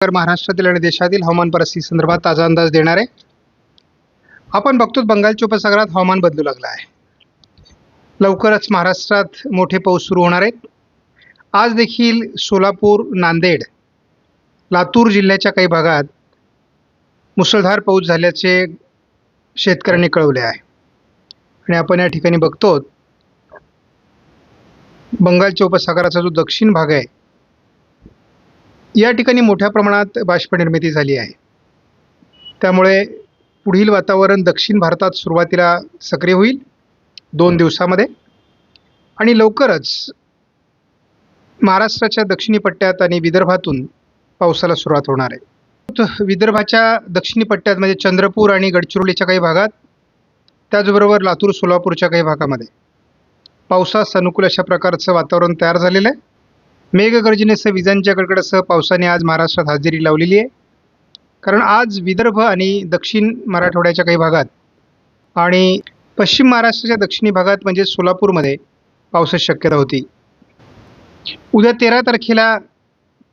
तर महाराष्ट्रातील आणि देशातील हवामान परिस्थिती संदर्भात ताजा अंदाज देणार. आहे आपण बघतो बंगालच्या उपसागरात हवामान बदलू लागलं आहे. लवकरच महाराष्ट्रात मोठे पाऊस सुरू होणार आहेत. आज देखील सोलापूर नांदेड लातूर जिल्ह्याच्या काही भागात मुसळधार पाऊस झाल्याचे शेतकऱ्यांनी कळवले आहे. आणि आपण या ठिकाणी बघतो बंगालच्या उपसागराचा जो दक्षिण भाग आहे या ठिकाणी मोठ्या प्रमाणात बाष्पनिर्मिती झाली आहे. त्यामुळे पुढील वातावरण दक्षिण भारतात सुरुवातीला सक्रिय होईल दोन दिवसामध्ये. आणि लवकरच महाराष्ट्राच्या दक्षिणी पट्ट्यात आणि विदर्भातून पावसाला सुरुवात होणार आहे. विदर्भाच्या दक्षिणी पट्ट्यात म्हणजे चंद्रपूर आणि गडचिरोलीच्या काही भागात त्याचबरोबर लातूर सोलापूरच्या काही भागामध्ये. पावसास अनुकूल अशा प्रकारचं वातावरण तयार झालेलं आहे. मेघगर्जनेसह विजांच्या कडकडासह पावसाने आज महाराष्ट्रात हजेरी लावलेली आहे. कारण आज विदर्भ आणि दक्षिण मराठवाड्याच्या काही भागात आणि पश्चिम महाराष्ट्राच्या दक्षिणी भागात म्हणजे सोलापूरमध्ये पावसाची शक्यता होती. उद्या तेरा तारखेला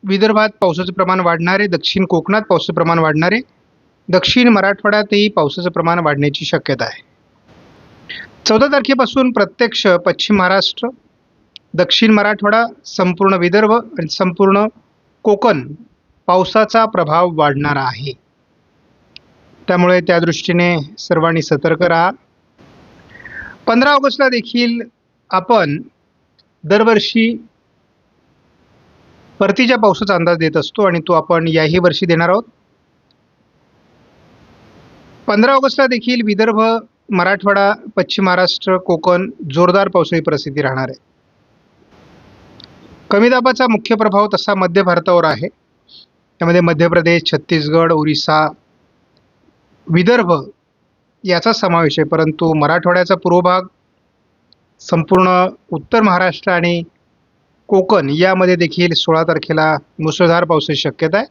विदर्भात पावसाचं प्रमाण वाढणार आहे. दक्षिण कोकणात पावसाचं प्रमाण वाढणार आहे. दक्षिण मराठवाड्यातही पावसाचं प्रमाण वाढण्याची शक्यता आहे. चौदा तारखेपासून प्रत्यक्ष पश्चिम महाराष्ट्र दक्षिण मराठवाडा संपूर्ण विदर्भ आणि संपूर्ण कोकण पावसाचा प्रभाव वाढणार आहे. त्यामुळे त्या दृष्टीने सर्वांनी सतर्क राहा. पंधरा ऑगस्टला देखील आपण दरवर्षी परतीच्या पावसाचा अंदाज देत असतो आणि तो आपण याही वर्षी देणार आहोत. पंधरा ऑगस्टला देखील विदर्भ मराठवाडा पश्चिम महाराष्ट्र कोकण जोरदार पावसाळी परिस्थिती राहणार आहे. कमी दाबाचा मुख्य प्रभाव तसा मध्य भारतावर आहे. त्यामध्ये मध्य प्रदेश छत्तीसगड ओरिसा विदर्भ याचा समावेश आहे. परंतु मराठवाड्याचा पूर्व भाग संपूर्ण उत्तर महाराष्ट्र आणि कोकण यामध्ये देखील सोळा तारखेला मुसळधार पावसाची शक्यता आहे.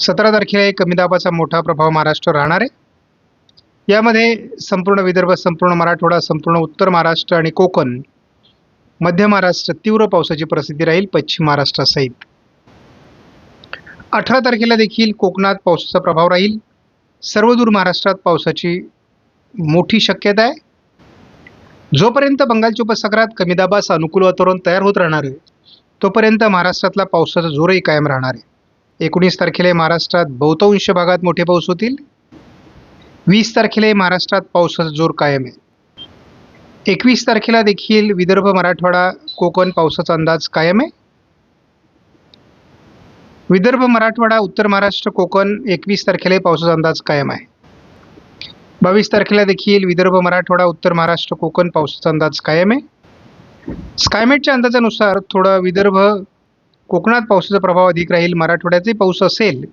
सतरा तारखेला एक कमी दाबाचा मोठा प्रभाव महाराष्ट्र राहणार आहे. यामध्ये संपूर्ण विदर्भ संपूर्ण मराठवाडा संपूर्ण उत्तर महाराष्ट्र आणि कोकण मध्य महाराष्ट्र तीव्र पावसाची परिस्थिती राहील पश्चिम महाराष्ट्रासहित. अठरा तारखेला देखील कोकणात पावसाचा प्रभाव राहील. सर्वदूर महाराष्ट्रात पावसाची मोठी शक्यता आहे. जोपर्यंत बंगालच्या उपसागरात कमी दाबाचं अनुकूल वातावरण तयार होत राहणार आहे तोपर्यंत महाराष्ट्रातला पावसाचा जोरही कायम राहणार आहे. एकोणीस तारखेला महाराष्ट्रात बहुतांश भागात मोठे पाऊस होतील. वीस तारखेला महाराष्ट्रात पावसाचा जोर कायम आहे. एकवीस तारखेला देखील विदर्भ मराठवाडा कोकण पावसाचा अंदाज कायम आहे? विदर्भ मराठवाडा उत्तर महाराष्ट्र कोकण एकवीस तारखेलाही पावसाचा अंदाज कायम आहे. बावीस तारखेला देखील विदर्भ मराठवाडा उत्तर महाराष्ट्र कोकण पावसाचा अंदाज कायम आहे. स्कायमेटच्या अंदाजानुसार थोडं विदर्भ कोकणात पावसाचा प्रभाव अधिक राहील मराठवाड्यातही पाऊस असेल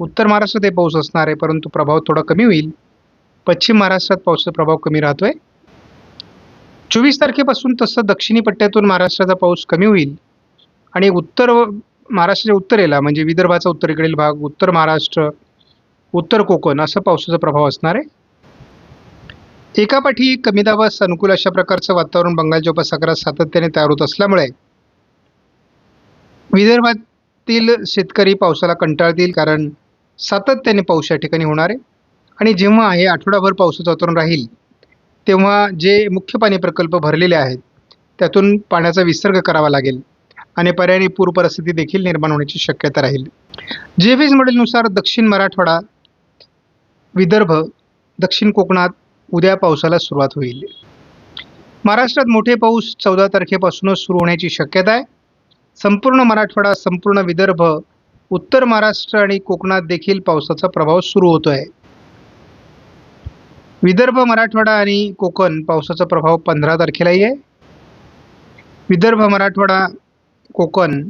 उत्तर महाराष्ट्रातही पाऊस असणार आहे परंतु प्रभाव थोडा कमी होईल. पश्चिम महाराष्ट्रात पावसाचा प्रभाव कमी राहतोय. चोवीस तारखेपासून तसं दक्षिणी पट्ट्यातून महाराष्ट्राचा पाऊस कमी होईल आणि उत्तर महाराष्ट्राच्या उत्तरेला म्हणजे विदर्भाचा उत्तरेकडील भाग उत्तर महाराष्ट्र उत्तर कोकण असं पावसाचा प्रभाव असणार आहे. एकापाठी कमी दाबास अनुकूल अशा प्रकारचं वातावरण बंगालच्या उपसागरात सातत्याने तयार होत असल्यामुळे विदर्भातील शेतकरी पावसाला कंटाळतील कारण सातत्याने पाऊस या ठिकाणी होणार आहे. आणि जेव्हा हे आठवडाभर पावसाचं वातावरण राहील तेव्हा जे मुख्य पाणी प्रकल्प भरलेले आहेत त्यातून पाण्याचा विसर्ग करावा लागेल आणि पर्यायी पूर परिस्थिती देखील निर्माण होण्याची शक्यता राहील. जे एफ मॉडेलनुसार दक्षिण मराठवाडा विदर्भ दक्षिण कोकणात उद्या पावसाला सुरुवात होईल. महाराष्ट्रात मोठे पाऊस चौदा तारखेपासूनच सुरू होण्याची शक्यता आहे. संपूर्ण मराठवाडा संपूर्ण विदर्भ उत्तर महाराष्ट्र आणि कोकणात देखील पावसाचा प्रभाव सुरू होतो आहे विदर्भ मराठवाडा आणि कोकण पावसाचा प्रभाव पंधरा तारखेलाही आहे. विदर्भ मराठवाडा कोकण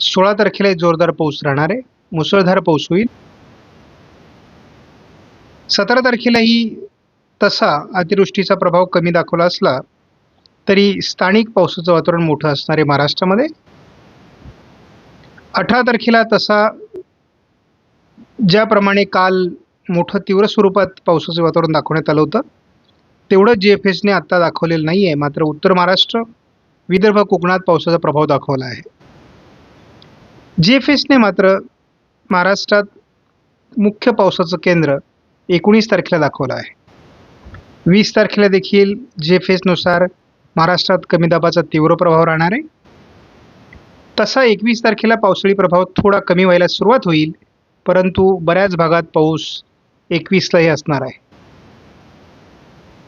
सोळा तारखेलाही जोरदार पाऊस राहणार आहे. मुसळधार पाऊस होईल. सतरा तारखेलाही तसा अतिवृष्टीचा प्रभाव कमी दाखवला असला तरी स्थानिक पावसाचं वातावरण मोठं असणार आहे महाराष्ट्रामध्ये. अठरा तारखेला तसा ज्याप्रमाणे काल मोठं तीव्र स्वरूपात पावसाचं वातावरण दाखवण्यात आलं होतं. तेवढं जी एफ एसने आत्ता दाखवलेलं नाही आहे मात्र उत्तर महाराष्ट्र विदर्भ कोकणात पावसाचा प्रभाव दाखवला आहे. जी एफ एसने मात्र महाराष्ट्रात मुख्य पावसाचं केंद्र एकोणीस तारखेला दाखवलं आहे. वीस तारखेला देखील जी एफ एसनुसार महाराष्ट्रात कमी दाबाचा तीव्र प्रभाव राहणार आहे. तसा एकवीस तारखेला पावसाळी प्रभाव थोडा कमी व्हायला सुरुवात होईल परंतु बऱ्याच भागात पाऊस एकवीसलाही असणार आहे.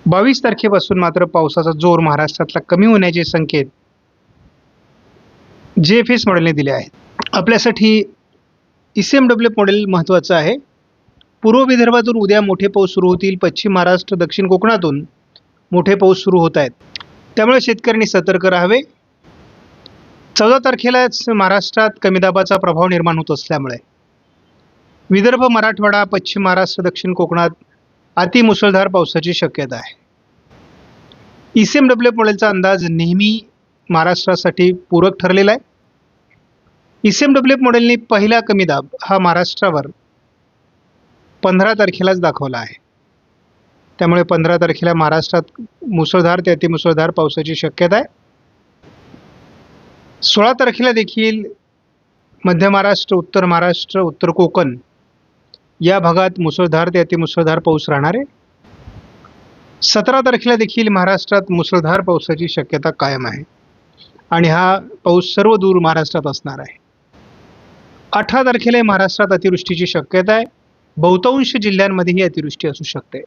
बावीस तारखेपासून मात्र पावसाचा जोर महाराष्ट्रातला कमी होण्याचे संकेत जे एफ एस मॉडेलने दिले आहेत. आपल्यासाठी E C M W model महत्त्वाचं आहे. पूर्व विदर्भातून उद्या मोठे पाऊस सुरू होतील. पश्चिम महाराष्ट्र दक्षिण कोकणातून मोठे पाऊस सुरू होत आहेत. त्यामुळे शेतकऱ्यांनी सतर्क राहावे. चौदा तारखेलाच महाराष्ट्रात कमी दाबाचा प्रभाव निर्माण होत असल्यामुळे. विदर्भ मराठवाडा पश्चिम महाराष्ट्र दक्षिण कोकणात अतिमुसळधार पावसाची शक्यता आहे. ई सी एम डब्ल्यू मॉडेलचा अंदाज नेहमी महाराष्ट्रासाठी पूरक ठरलेला आहे. ई सी एम डब्ल्यू मॉडेलने पहिला कमी दाब हा महाराष्ट्रावर पंधरा तारखेलाच दाखवला आहे. त्यामुळे पंधरा तारखेला महाराष्ट्रात मुसळधार ते अतिमुसळधार पावसाची शक्यता आहे. सोळा तारखेला देखील मध्य महाराष्ट्र उत्तर महाराष्ट्र उत्तर कोकण या भागात मुसळधार ते अतिमुसळधार पाऊस राहणार आहे. सतरा तारखेला देखील महाराष्ट्रात मुसळधार पावसाची शक्यता कायम आहे. आणि हा पाऊस सर्व दूर महाराष्ट्रात असणार आहे. अठरा तारखेला महाराष्ट्रात अतिवृष्टीची शक्यता आहे. बहुतांश जिल्ह्यांमध्येही अतिवृष्टी असू शकते.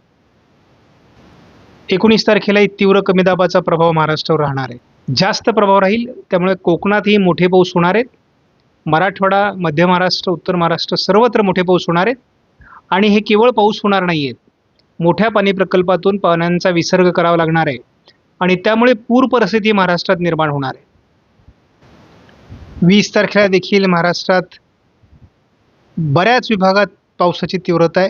एकोणीस तारखेलाही तीव्र कमी दाबाचा प्रभाव महाराष्ट्रावर राहणार आहे. जास्त प्रभाव राहील त्यामुळे कोकणातही मोठे पाऊस होणार आहेत. मराठवाडा मध्य महाराष्ट्र उत्तर महाराष्ट्र सर्वत्र मोठे पाऊस होणार आहेत. आणि हे केवळ पाऊस होणार नाही आहेत मोठ्या पाणी प्रकल्पातून पाण्याचा विसर्ग करावा लागणार आहे. आणि त्यामुळे पूर परिस्थिती महाराष्ट्रात निर्माण होणार आहे. वीस तारखेला देखील महाराष्ट्रात बऱ्याच विभागात पावसाची तीव्रता आहे.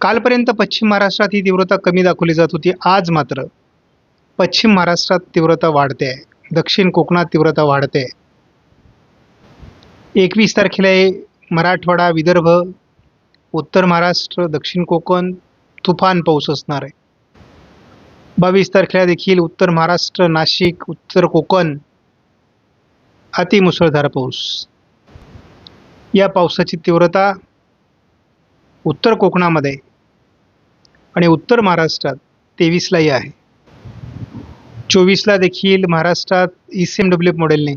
कालपर्यंत पश्चिम महाराष्ट्रात ही तीव्रता कमी दाखवली जात होती. आज मात्र पश्चिम महाराष्ट्रात तीव्रता वाढते आहे. दक्षिण कोकणात तीव्रता वाढते आहे. एकवीस तारखेला हे मराठवाडा विदर्भ उत्तर महाराष्ट्र दक्षिण कोकण तुफान पाऊस असणार आहे. बावीस तारखेला देखील उत्तर महाराष्ट्र नाशिक उत्तर कोकण अतिमुसळधार पाऊस. या पावसाची तीव्रता उत्तर कोकणामध्ये आणि उत्तर महाराष्ट्रात तेवीसलाही आहे. चोवीसला देखील महाराष्ट्रात ई सी एम डब्ल्यू मॉडेलने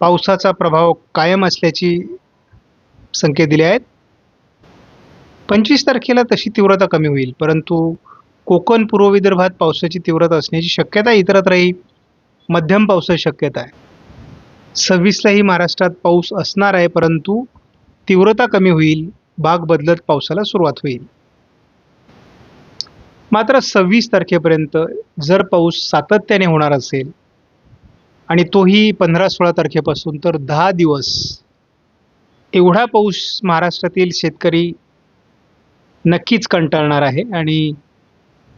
पावसाचा प्रभाव कायम असल्याची संकेत दिले आहेत. पंचवीस तारखेला तशी तीव्रता कमी होईल परंतु कोकण पूर्व विदर्भात पावसाची तीव्रता असण्याची शक्यता इतरत्रही मध्यम पावसाची शक्यता आहे. सव्वीसलाही महाराष्ट्रात पाऊस असणार आहे परंतु तीव्रता कमी होईल भाग बदलत पावसाला सुरुवात होईल. मात्र सव्वीस तारखेपर्यंत जर पाऊस सातत्याने होणार असेल आणि तोही पंधरा सोळा तारखेपासून तर दहा दिवस. एवढा पाऊस महाराष्ट्रातील शेतकरी नक्कीच कंटाळणार आहे आणि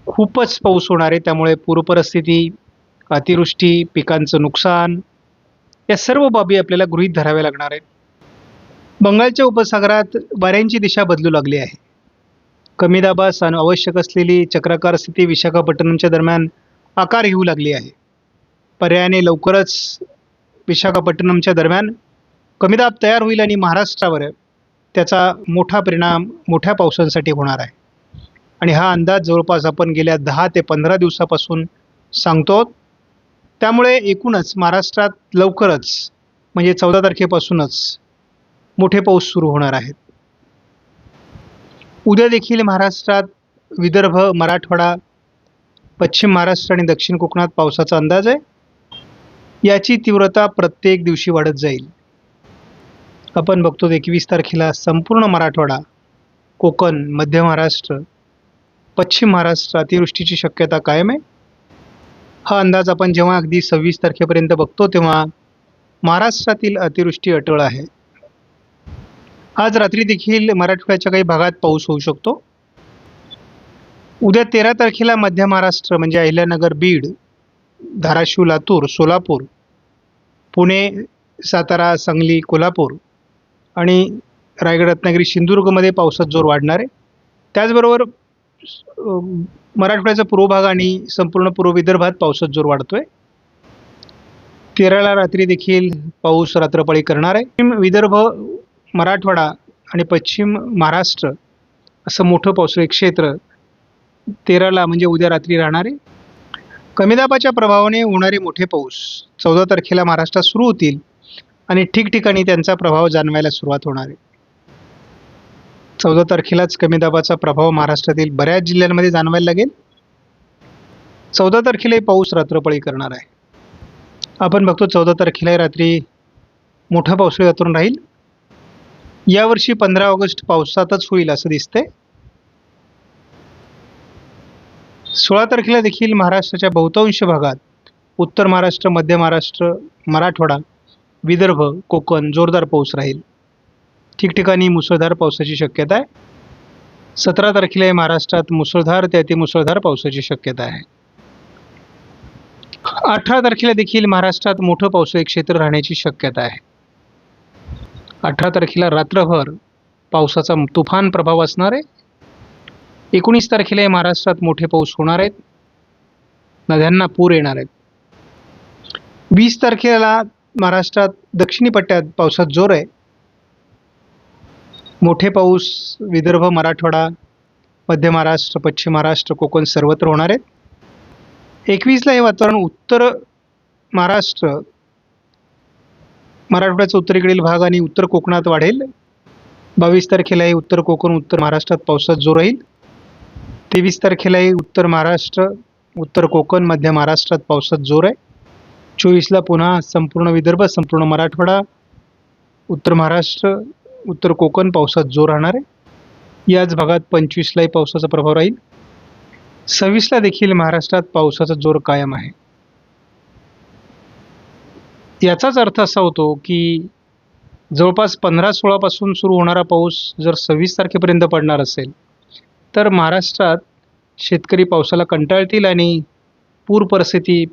खूपच पाऊस होणार आहे. त्यामुळे पूरपरिस्थिती अतिवृष्टी पिकांचं नुकसान या सर्व बाबी आपल्याला गृहीत धराव्या लागणार आहेत. बंगालच्या उपसागरात वाऱ्यांची दिशा बदलू लागली आहे. कमी दाबास आणि आवश्यक असलेली चक्राकार स्थिती विशाखापट्टणमच्या दरम्यान आकार घेऊ लागली आहे. पर्यायाने लवकरच विशाखापट्टणमच्या दरम्यान कमी दाब तयार होईल आणि महाराष्ट्रावर त्याचा मोठा परिणाम मोठ्या पावसांसाठी होणार आहे. आणि हा अंदाज जवळपास आपण गेल्या दहा ते पंधरा दिवसापासून सांगतो. त्यामुळे एकूणच महाराष्ट्रात लवकरच म्हणजे चौदा तारखेपासूनच मोठे पाऊस सुरू होणार आहेत. उद्या देखील महाराष्ट्रात विदर्भ मराठवाडा पश्चिम महाराष्ट्र आणि दक्षिण कोकणात पावसाचा अंदाज आहे. याची तीव्रता प्रत्येक दिवशी वाढत जाईल. आपण बघतो एकवीस तारखेला संपूर्ण मराठवाडा कोकण मध्य महाराष्ट्र पश्चिम महाराष्ट्र अतिवृष्टीची शक्यता कायम आहे. हा अंदाज आपण जेव्हा अगदी सव्वीस तारखेपर्यंत बघतो तेव्हा महाराष्ट्रातील अतिवृष्टी अटळ आहे. आज रात्री देखील मराठवाड्याच्या काही भागात पाऊस होऊ शकतो. उद्या तेरा तारखेला मध्य महाराष्ट्र म्हणजे अहिल्यानगर बीड धाराशिव लातूर सोलापूर पुणे सातारा सांगली कोल्हापूर आणि रायगड रत्नागिरी सिंधुदुर्गमध्ये पावसात जोर वाढणार आहे. त्याचबरोबर मराठवाड्याचा पूर्व भाग आणि संपूर्ण पूर्व विदर्भात पावसात जोर वाढतोय. तेराला रात्री देखील पाऊस रात्रपाळी करणार आहे. विदर्भ मराठवाडा आणि पश्चिम महाराष्ट्र असं मोठं पावसाळी क्षेत्र तेराला म्हणजे उद्या रात्री राहणार आहे. कमी दाबाच्या प्रभावाने होणारे मोठे पाऊस चौदा तारखेला महाराष्ट्रात सुरू होतील. आणि ठिकठिकाणी त्यांचा प्रभाव जाणवायला सुरुवात होणार आहे. चौदा तारखेलाच कमी दाबाचा प्रभाव महाराष्ट्रातील बऱ्याच जिल्ह्यांमध्ये जाणवायला लागेल. चौदा तारखेलाही पाऊस रात्रपळी करणार आहे. आपण बघतो चौदा तारखेला रात्री मोठा पावसाळी वातावरण राहील. यावर्षी पंधरा ऑगस्ट पावसातच होईल असं दिसतंय. सोळा तारखेला देखील महाराष्ट्राच्या बहुतांश भागात उत्तर महाराष्ट्र मध्य महाराष्ट्र मराठवाडा विदर्भ कोकण जोरदार पाऊस राहील. ठिकठिकाणी मुसळधार पावसाची शक्यता आहे. सतरा तारखेला महाराष्ट्रात मुसळधार ते अतिमुसळधार पावसाची शक्यता आहे. अठरा तारखेला देखील महाराष्ट्रात मोठं पावसाळी क्षेत्र राहण्याची शक्यता आहे. अठरा तारखेला रात्रभर पावसाचा तुफान प्रभाव असणार आहे. एकोणीस तारखेला महाराष्ट्रात मोठे पाऊस होणार आहेत. नद्यांना पूर येणार आहेत. वीस तारखेला महाराष्ट्रात दक्षिणी पट्ट्यात पावसात जोर आहे. मोठे पाऊस विदर्भ मराठवाडा मध्य महाराष्ट्र पश्चिम महाराष्ट्र कोकण सर्वत्र होणार आहेत. एकवीसला हे वातावरण उत्तर महाराष्ट्र मराठवाड्याचा उत्तरेकडील भाग आणि उत्तर कोकणात वाढेल. बावीस तारखेलाही उत्तर कोकण उत्तर महाराष्ट्रात पावसात जोर राहील. तेवीस तारखेलाही उत्तर महाराष्ट्र उत्तर कोकण मध्य महाराष्ट्रात पावसात जोर आहे. चोवीसला पुन्हा संपूर्ण विदर्भ संपूर्ण मराठवाडा उत्तर महाराष्ट्र उत्तर कोकण पावसात जोर राहणार आहे. याच भागात पंचवीसलाही पावसाचा प्रभाव राहील. सव्वीसला देखील महाराष्ट्रात पावसाचा जोर कायम आहे. याचाच अर्थ असा होतो की जवळपास पंधरा सोळापासून सुरू होणारा पाऊस जर सव्वीस तारखेपर्यंत पडणार असेल तर महाराष्ट्रात शेतकरी पावसाला कंटाळतील आणि पूर परिस्थिती